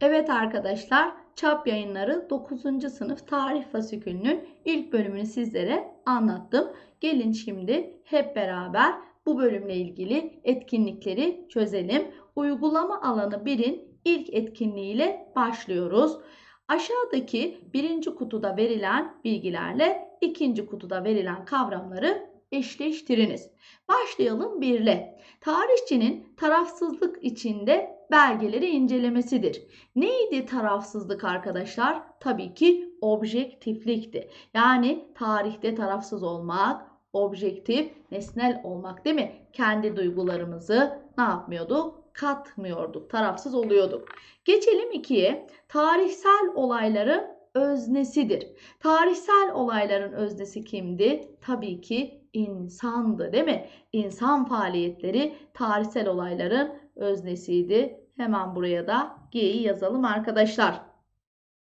Evet arkadaşlar, Çap Yayınları 9. sınıf tarih fasikülünün ilk bölümünü sizlere anlattım. Gelin şimdi hep beraber bu bölümle ilgili etkinlikleri çözelim. Uygulama alanı 1'in ilk etkinliğiyle başlıyoruz. Aşağıdaki birinci kutuda verilen bilgilerle ikinci kutuda verilen kavramları eşleştiriniz. Başlayalım birle. Tarihçinin tarafsızlık içinde belgeleri incelemesidir. Neydi tarafsızlık arkadaşlar? Tabii ki objektiflikti. Yani tarihte tarafsız olmak, objektif, nesnel olmak değil mi? Kendi duygularımızı ne yapmıyorduk? Katmıyorduk, tarafsız oluyorduk. Geçelim ikiye. Tarihsel olayların öznesidir. Tarihsel olayların öznesi kimdi? Tabii ki insandı değil mi? İnsan faaliyetleri tarihsel olayların öznesiydi. Hemen buraya da G'yi yazalım arkadaşlar.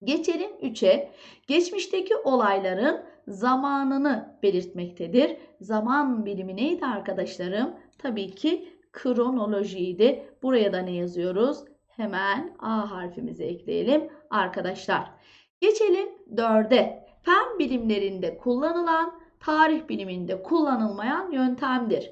Geçelim 3'e. Geçmişteki olayların zamanını belirtmektedir. Zaman bilimi neydi arkadaşlarım? Tabii ki kronolojiydi. Buraya da ne yazıyoruz? Hemen A harfimizi ekleyelim arkadaşlar. Geçelim 4'e. Fen bilimlerinde kullanılan, tarih biliminde kullanılmayan yöntemdir.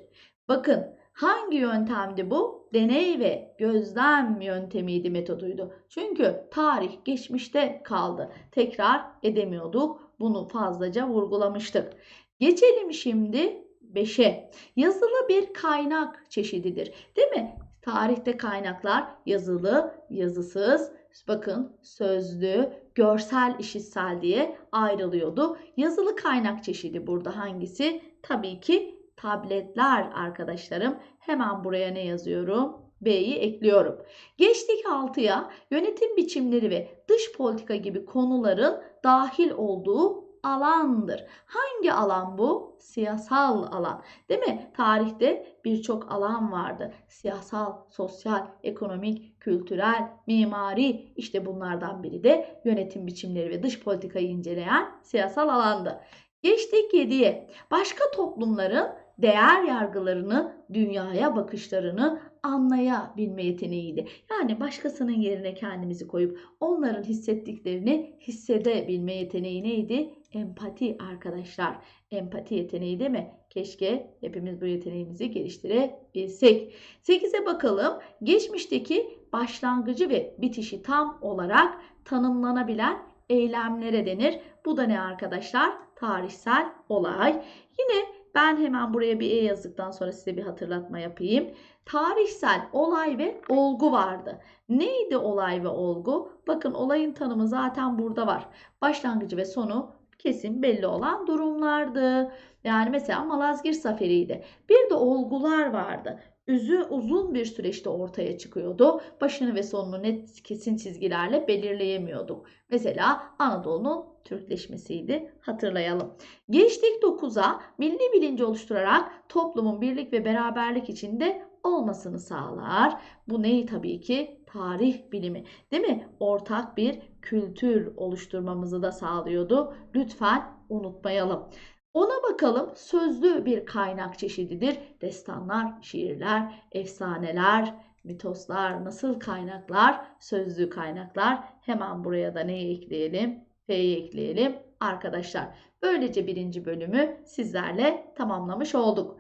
Bakın hangi yöntemdi bu? Deney ve gözlem yöntemiydi, metoduydu. Çünkü tarih geçmişte kaldı. Tekrar edemiyorduk. Bunu fazlaca vurgulamıştık. Geçelim şimdi 5'e. Yazılı bir kaynak çeşididir. Değil mi? Tarihte kaynaklar yazılı, yazısız, bakın sözlü, görsel, işitsel diye ayrılıyordu. Yazılı kaynak çeşidi burada hangisi? Tabii ki tabletler arkadaşlarım. Hemen buraya ne yazıyorum? B'yi ekliyorum. Geçtik 6'ya yönetim biçimleri ve dış politika gibi konuların dahil olduğu alandır. Hangi alan bu? Siyasal alan. Değil mi? Tarihte birçok alan vardı. Siyasal, sosyal, ekonomik, kültürel, mimari işte bunlardan biri de yönetim biçimleri ve dış politikayı inceleyen siyasal alandı. Geçtik 7'ye. Başka toplumların değer yargılarını, dünyaya bakışlarını anlayabilme yeteneğiydi. Yani başkasının yerine kendimizi koyup onların hissettiklerini hissedebilme yeteneği neydi? Empati arkadaşlar. Empati yeteneği değil mi? Keşke hepimiz bu yeteneğimizi geliştirebilsek. 8'e bakalım. Geçmişteki başlangıcı ve bitişi tam olarak tanımlanabilen eylemlere denir. Bu da ne arkadaşlar? Tarihsel olay. Yine ben hemen buraya bir E yazdıktan sonra size bir hatırlatma yapayım. Tarihsel olay ve olgu vardı. Neydi olay ve olgu? Bakın olayın tanımı zaten burada var. Başlangıcı ve sonu kesin belli olan durumlardı. Yani mesela Malazgirt Zaferi'ydi. Bir de olgular vardı. Üzü uzun bir süreçte ortaya çıkıyordu. Başını ve sonunu net kesin çizgilerle belirleyemiyorduk. Mesela Anadolu'nun Türkleşmesiydi. Hatırlayalım. Geçtik 9'a milli bilinci oluşturarak toplumun birlik ve beraberlik içinde olmasını sağlar. Bu neyi tabii ki? Tarih bilimi. Değil mi? Ortak bir kültür oluşturmamızı da sağlıyordu. Lütfen unutmayalım. Ona bakalım sözlü bir kaynak çeşididir. Destanlar, şiirler, efsaneler, mitoslar, nasıl kaynaklar, sözlü kaynaklar. Hemen buraya da neyi ekleyelim? F'yi ekleyelim arkadaşlar. Böylece birinci bölümü sizlerle tamamlamış olduk.